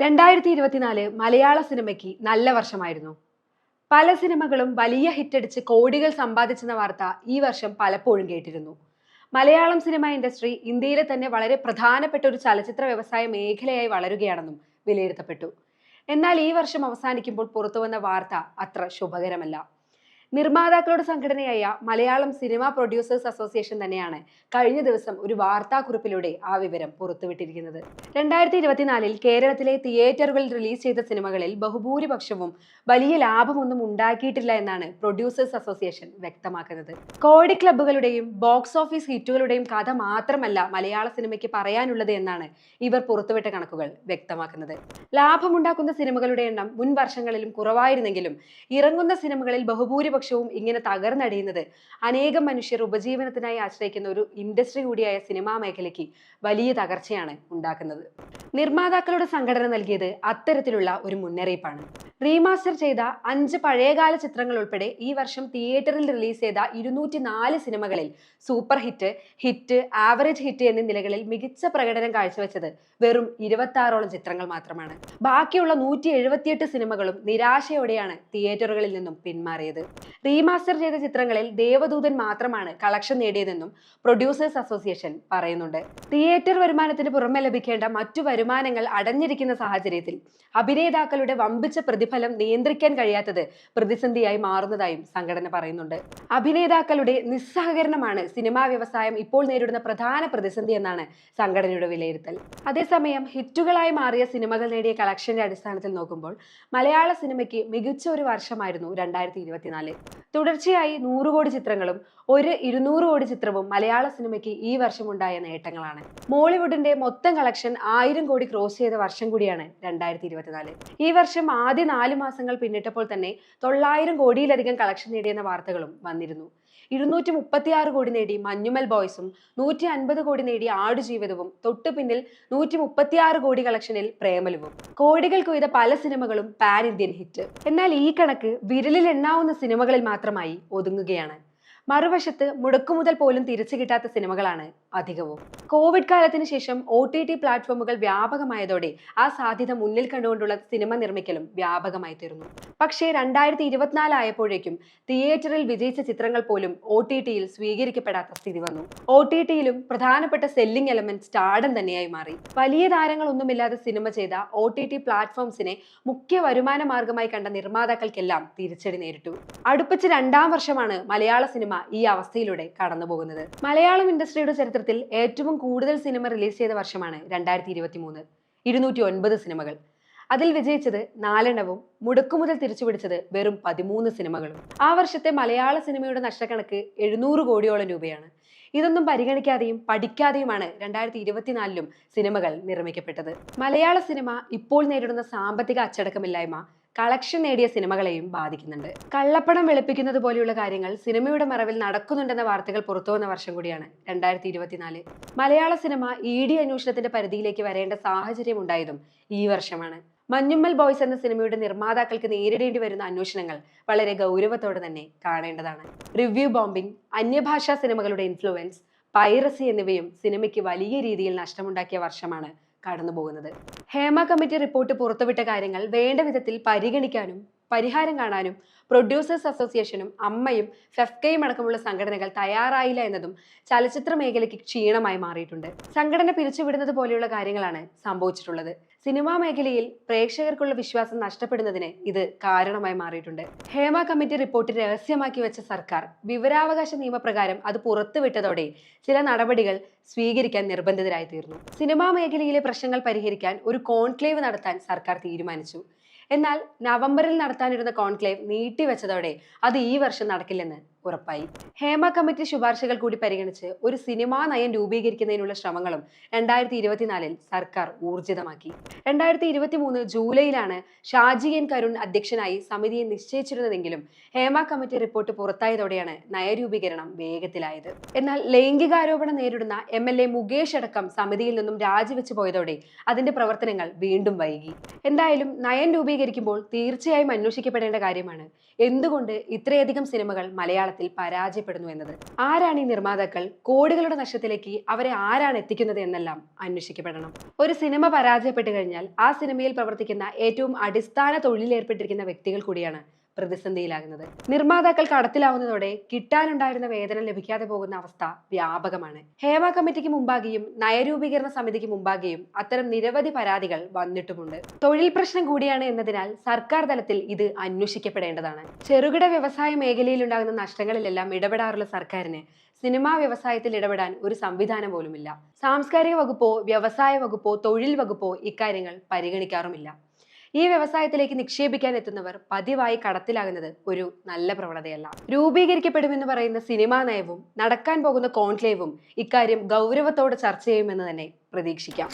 രണ്ടായിരത്തി ഇരുപത്തിനാല് മലയാള സിനിമയ്ക്ക് നല്ല വർഷമായിരുന്നു. പല സിനിമകളും വലിയ ഹിറ്റടിച്ച് കോടികൾ സമ്പാദിച്ചെന്ന വാർത്ത ഈ വർഷം പലപ്പോഴും കേട്ടിരുന്നു. മലയാളം സിനിമ ഇൻഡസ്ട്രി ഇന്ത്യയിലെ തന്നെ വളരെ പ്രധാനപ്പെട്ട ഒരു ചലച്ചിത്ര വ്യവസായ മേഖലയായി വളരുകയാണെന്നും വിലയിരുത്തപ്പെട്ടു. എന്നാൽ ഈ വർഷം അവസാനിക്കുമ്പോൾ പുറത്തുവന്ന വാർത്ത അത്ര ശുഭകരമല്ല. നിർമ്മാതാക്കളുടെ സംഘടനയായ മലയാളം സിനിമ പ്രൊഡ്യൂസേഴ്സ് അസോസിയേഷൻ തന്നെയാണ് കഴിഞ്ഞ ദിവസം ഒരു വാർത്താക്കുറിപ്പിലൂടെ ആ വിവരം പുറത്തുവിട്ടിരിക്കുന്നത്. രണ്ടായിരത്തി ഇരുപത്തിനാലിൽ കേരളത്തിലെ തിയേറ്ററുകളിൽ റിലീസ് ചെയ്ത സിനിമകളിൽ ബഹുഭൂരിപക്ഷവും വലിയ ലാഭമൊന്നും ഉണ്ടാക്കിയിട്ടില്ല എന്നാണ് പ്രൊഡ്യൂസേഴ്സ് അസോസിയേഷൻ വ്യക്തമാക്കുന്നത്. കോടി ക്ലബ്ബുകളുടെയും ബോക്സ് ഓഫീസ് ഹിറ്റുകളുടെയും കഥ മാത്രമല്ല മലയാള സിനിമയ്ക്ക് പറയാനുള്ളത് എന്നാണ് ഇവർ പുറത്തുവിട്ട കണക്കുകൾ വ്യക്തമാക്കുന്നത്. ലാഭമുണ്ടാക്കുന്ന സിനിമകളുടെ എണ്ണം മുൻ വർഷങ്ങളിലും കുറവായിരുന്നെങ്കിലും ഇറങ്ങുന്ന സിനിമകളിൽ ബഹുഭൂരിപക്ഷവും ഇങ്ങനെ തകർന്നടിയുന്നത്. അനേകം മനുഷ്യർ ഉപജീവനത്തിനായി ആശ്രയിക്കുന്ന ഒരു ഇൻഡസ്ട്രി കൂടിയായ സിനിമാ മേഖലയ്ക്ക് വലിയ തകർച്ചയാണ് ഉണ്ടാക്കുന്നത്. നിർമ്മാതാക്കളുടെ സംഘടന നൽകിയത് അത്തരത്തിലുള്ള ഒരു മുന്നറിയിപ്പാണ്. റീമാസ്റ്റർ ചെയ്ത അഞ്ച് പഴയകാല ചിത്രങ്ങൾ ഉൾപ്പെടെ ഈ വർഷം തിയേറ്ററിൽ റിലീസ് ചെയ്ത ഇരുന്നൂറ്റി നാല് സിനിമകളിൽ super hit hit average hit എന്നീ നിലകളിൽ മികച്ച പ്രകടനം കാഴ്ചവെച്ചത് വെറും ഇരുപത്തി ആറോളം ചിത്രങ്ങൾ മാത്രമാണ്. ബാക്കിയുള്ള നൂറ്റി സിനിമകളും നിരാശയോടെയാണ് തിയേറ്ററുകളിൽ നിന്നും പിന്മാറിയത്. റീമാസ്റ്റർ ചെയ്ത ചിത്രങ്ങളിൽ ദേവദൂതൻ മാത്രമാണ് കളക്ഷൻ നേടിയതെന്നും പ്രൊഡ്യൂസേഴ്സ് അസോസിയേഷൻ പറയുന്നുണ്ട്. തിയേറ്റർ വരുമാനത്തിന് പുറമെ ലഭിക്കേണ്ട മറ്റു വരുമാനങ്ങൾ അടഞ്ഞിരിക്കുന്ന സാഹചര്യത്തിൽ അഭിനേതാക്കളുടെ വമ്പിച്ച പ്രതിഫലം നിയന്ത്രിക്കാൻ കഴിയാത്തത് പ്രതിസന്ധിയായി മാറുന്നതായും സംഘടന പറയുന്നുണ്ട്. അഭിനേതാക്കളുടെ നിസ്സഹകരണമാണ് സിനിമാ വ്യവസായം ഇപ്പോൾ നേരിടുന്ന പ്രധാന പ്രതിസന്ധി എന്നാണ് സംഘടനയുടെ വിലയിരുത്തൽ. അതേസമയം ഹിറ്റുകളായി മാറിയ സിനിമകൾ നേടിയ കളക്ഷന്റെ അടിസ്ഥാനത്തിൽ നോക്കുമ്പോൾ മലയാള സിനിമയ്ക്ക് മികച്ച ഒരു വർഷമായിരുന്നു രണ്ടായിരത്തി ഇരുപത്തിനാല്. തുടർച്ചയായി നൂറ് കോടി ചിത്രങ്ങളും ഒരു ഇരുന്നൂറ് കോടി ചിത്രവും മലയാള സിനിമയ്ക്ക് ഈ വർഷം ഉണ്ടായ നേട്ടങ്ങളാണ്. മോളിവുഡിന്റെ മൊത്തം കളക്ഷൻ ആയിരം കോടി ക്രോസ് ചെയ്ത വർഷം കൂടിയാണ് രണ്ടായിരത്തി ഇരുപത്തിനാല് ഈ വർഷം ആദ്യ നാല് മാസങ്ങൾ പിന്നിട്ടപ്പോൾ തന്നെ തൊള്ളായിരം കോടിയിലധികം കളക്ഷൻ നേടിയെന്ന വാർത്തകളും വന്നിരുന്നു. ഇരുന്നൂറ്റി മുപ്പത്തിയാറ് കോടി നേടി മഞ്ഞുമൽ ബോയ്സും നൂറ്റി അൻപത് കോടി നേടി ആടുജീവിതവും. തൊട്ടു പിന്നിൽ നൂറ്റി മുപ്പത്തിയാറ് കോടി കളക്ഷനിൽ പ്രേമലുവും. കോടികൾ കൊയ്ത പല സിനിമകളും പാൻ ഇന്ത്യൻ ഹിറ്റ്. എന്നാൽ ഈ കണക്ക് വിരലിൽ എണ്ണാവുന്ന സിനിമകളിൽ മാത്രമായി ഒതുങ്ങുകയാണ്. മറുവശത്ത് മുടക്കുമുതൽ പോലും തിരിച്ചു കിട്ടാത്ത സിനിമകളാണ് അധികവും. കോവിഡ് കാലത്തിന് ശേഷം ഒ ടി ടി പ്ലാറ്റ്ഫോമുകൾ വ്യാപകമായതോടെ ആ സാധ്യത മുന്നിൽ കണ്ടുകൊണ്ടുള്ള സിനിമ നിർമ്മിക്കലും വ്യാപകമായി തീർന്നു. പക്ഷേ രണ്ടായിരത്തി ഇരുപത്തിനാല് ആയപ്പോഴേക്കും തിയേറ്ററിൽ വിജയിച്ച ചിത്രങ്ങൾ പോലും ഒ ടി ടിയിൽ സ്വീകരിക്കപ്പെടാത്ത സ്ഥിതി വന്നു. ഒ ടി ടിയിലും പ്രധാനപ്പെട്ട സെല്ലിംഗ് എലമെന്റ് സ്റ്റാർഡം തന്നെയായി മാറി. വലിയ താരങ്ങളൊന്നുമില്ലാതെ സിനിമ ചെയ്ത ഒ ടി ടി പ്ലാറ്റ്ഫോംസിനെ മുഖ്യ വരുമാന മാർഗമായി കണ്ട നിർമ്മാതാക്കൾക്കെല്ലാം തിരിച്ചടി നേരിട്ടു. അടുപ്പിച്ച് രണ്ടാം വർഷമാണ് മലയാള സിനിമ ഈ അവസ്ഥയിലൂടെ കടന്നുപോകുന്നത്. മലയാളം ഇൻഡസ്ട്രിയുടെ ചരിത്രത്തിൽ ഏറ്റവും കൂടുതൽ സിനിമ റിലീസ് ചെയ്ത വർഷമാണ് രണ്ടായിരത്തി ഇരുപത്തി മൂന്ന് ഇരുന്നൂറ്റി ഒൻപത് സിനിമകൾ. അതിൽ വിജയിച്ചത് നാലെണ്ണവും മുടക്കുമുതൽ തിരിച്ചുപിടിച്ചത് വെറും പതിമൂന്ന് സിനിമകളും. ആ വർഷത്തെ മലയാള സിനിമയുടെ നഷ്ടക്കണക്ക് എഴുന്നൂറ് കോടിയോളം രൂപയാണ്. ഇതൊന്നും പരിഗണിക്കാതെയും പഠിക്കാതെയുമാണ് രണ്ടായിരത്തി ഇരുപത്തിനാലിലും സിനിമകൾ നിർമ്മിക്കപ്പെട്ടത്. മലയാള സിനിമ ഇപ്പോൾ നേരിടുന്ന സാമ്പത്തിക അച്ചടക്കമില്ലായ്മ കളക്ഷൻ നേടിയ സിനിമകളെയും ബാധിക്കുന്നുണ്ട്. കള്ളപ്പണം വെളുപ്പിക്കുന്നത് പോലെയുള്ള കാര്യങ്ങൾ സിനിമയുടെ മറവിൽ നടക്കുന്നുണ്ടെന്ന വാർത്തകൾ പുറത്തു വന്ന വർഷം കൂടിയാണ് രണ്ടായിരത്തി ഇരുപത്തിനാല് മലയാള സിനിമ ഇ ഡി അന്വേഷണത്തിന്റെ പരിധിയിലേക്ക് വരേണ്ട സാഹചര്യം ഉണ്ടായതും ഈ വർഷമാണ്. മഞ്ഞുമ്മൽ ബോയ്സ് എന്ന സിനിമയുടെ നിർമ്മാതാക്കൾക്ക് നേരിടേണ്ടി വരുന്ന അന്വേഷണങ്ങൾ വളരെ ഗൗരവത്തോടെ തന്നെ കാണേണ്ടതാണ്. റിവ്യൂ ബോംബിംഗ് അന്യഭാഷാ സിനിമകളുടെ ഇൻഫ്ലുവൻസ് പൈറസി എന്നിവയും സിനിമയ്ക്ക് വലിയ രീതിയിൽ നഷ്ടമുണ്ടാക്കിയ വർഷമാണ് കടന്നുപോകുന്നത്. ഹേമ കമ്മിറ്റി റിപ്പോർട്ട് പുറത്തുവിട്ട കാര്യങ്ങൾ വേണ്ട വിധത്തിൽ പരിഗണിക്കാനും പരിഹാരം കാണാനും പ്രൊഡ്യൂസേഴ്സ് അസോസിയേഷനും അമ്മയും ഫെഫ്കയും അടക്കമുള്ള സംഘടനകൾ തയ്യാറായില്ല എന്നതും ചലച്ചിത്ര മേഖലയ്ക്ക് ക്ഷീണമായി മാറിയിട്ടുണ്ട്. സംഘടന പിരിച്ചുവിടുന്നത് പോലെയുള്ള കാര്യങ്ങളാണ് സംഭവിച്ചിട്ടുള്ളത്. സിനിമാ മേഖലയിൽ പ്രേക്ഷകർക്കുള്ള വിശ്വാസം നഷ്ടപ്പെടുന്നതിന് ഇത് കാരണമായി മാറിയിട്ടുണ്ട്. ഹേമ കമ്മിറ്റി റിപ്പോർട്ട് രഹസ്യമാക്കി വെച്ച സർക്കാർ വിവരാവകാശ നിയമപ്രകാരം അത് പുറത്തുവിട്ടതോടെ ചില നടപടികൾ സ്വീകരിക്കാൻ നിർബന്ധിതരായി തീർന്നു സിനിമാ മേഖലയിലെ പ്രശ്നങ്ങൾ പരിഹരിക്കാൻ ഒരു കോൺക്ലേവ് നടത്താൻ സർക്കാർ തീരുമാനിച്ചു. എന്നാൽ നവംബറിൽ നടത്താനിരുന്ന കോൺക്ലേവ് നീട്ടിവെച്ചതോടെ അത് ഈ വർഷം നടക്കില്ലെന്ന് ഉറപ്പായി. ഹേമ കമ്മിറ്റി ശുപാർശകൾ കൂടി പരിഗണിച്ച് ഒരു സിനിമാ നയം രൂപീകരിക്കുന്നതിനുള്ള ശ്രമങ്ങളും രണ്ടായിരത്തി ഇരുപത്തിനാലിൽ സർക്കാർ ഊർജിതമാക്കി. രണ്ടായിരത്തി ഇരുപത്തി മൂന്ന് ജൂലൈയിലാണ് ഷാജി എൻ കരുൺ അധ്യക്ഷനായി സമിതിയെ നിശ്ചയിച്ചിരുന്നതെങ്കിലും ഹേമ കമ്മിറ്റി റിപ്പോർട്ട് പുറത്തായതോടെയാണ് നയരൂപീകരണം വേഗത്തിലായത്. എന്നാൽ ലൈംഗികാരോപണം നേരിടുന്ന എം എൽ എ മുകേഷ് അടക്കം സമിതിയിൽ നിന്നും രാജിവെച്ചു പോയതോടെ അതിന്റെ പ്രവർത്തനങ്ങൾ വീണ്ടും വൈകി. എന്തായാലും നയം രൂപീകരിക്കുമ്പോൾ തീർച്ചയായും അന്വേഷിക്കപ്പെടേണ്ട കാര്യമാണ്. എന്തുകൊണ്ട് ഇത്രയധികം സിനിമകൾ മലയാള മലയാളത്തിൽ പരാജയപ്പെടുന്നു എന്നത്. ആരാണ് ഈ നിർമ്മാതാക്കൾ? കോടികളുടെ നഷ്ടത്തിലേക്ക് അവരെ ആരാണ് എത്തിക്കുന്നത് എന്നെല്ലാം അന്വേഷിക്കപ്പെടണം. ഒരു സിനിമ പരാജയപ്പെട്ടു കഴിഞ്ഞാൽ ആ സിനിമയിൽ പ്രവർത്തിക്കുന്ന ഏറ്റവും അടിസ്ഥാന തൊഴിലേർപ്പെട്ടിരിക്കുന്ന വ്യക്തികൾ കൂടിയാണ് പ്രതിസന്ധിയിലാകുന്നത്. നിർമ്മാതാക്കൾ കടത്തിലാവുന്നതോടെ കിട്ടാനുണ്ടായിരുന്ന വേതനം ലഭിക്കാതെ പോകുന്ന അവസ്ഥ വ്യാപകമാണ്. ഹേമ കമ്മിറ്റിക്ക് മുമ്പാകെയും നയരൂപീകരണ സമിതിക്ക് മുമ്പാകെയും അത്തരം നിരവധി പരാതികൾ വന്നിട്ടുമുണ്ട്. തൊഴിൽ പ്രശ്നം കൂടിയാണ് എന്നതിനാൽ സർക്കാർ തലത്തിൽ ഇത് അന്വേഷിക്കപ്പെടേണ്ടതാണ്. ചെറുകിട വ്യവസായ മേഖലയിലുണ്ടാകുന്ന നഷ്ടങ്ങളിലെല്ലാം ഇടപെടാറുള്ള സർക്കാരിന് സിനിമാ വ്യവസായത്തിൽ ഇടപെടാൻ ഒരു സംവിധാനം പോലുമില്ല. സാംസ്കാരിക വകുപ്പോ വ്യവസായ വകുപ്പോ തൊഴിൽ വകുപ്പോ ഇക്കാര്യങ്ങൾ പരിഗണിക്കാറുമില്ല. ഈ വ്യവസായത്തിലേക്ക് നിക്ഷേപിക്കാൻ എത്തുന്നവർ പതിവായി കടത്തിലാകുന്നത് ഒരു നല്ല പ്രവണതയല്ല. രൂപീകരിക്കപ്പെടുമെന്ന് പറയുന്ന സിനിമാ നയവും നടക്കാൻ പോകുന്ന കോൺക്ലേവും ഇക്കാര്യം ഗൗരവത്തോടെ ചർച്ച ചെയ്യുമെന്ന് തന്നെ പ്രതീക്ഷിക്കാം.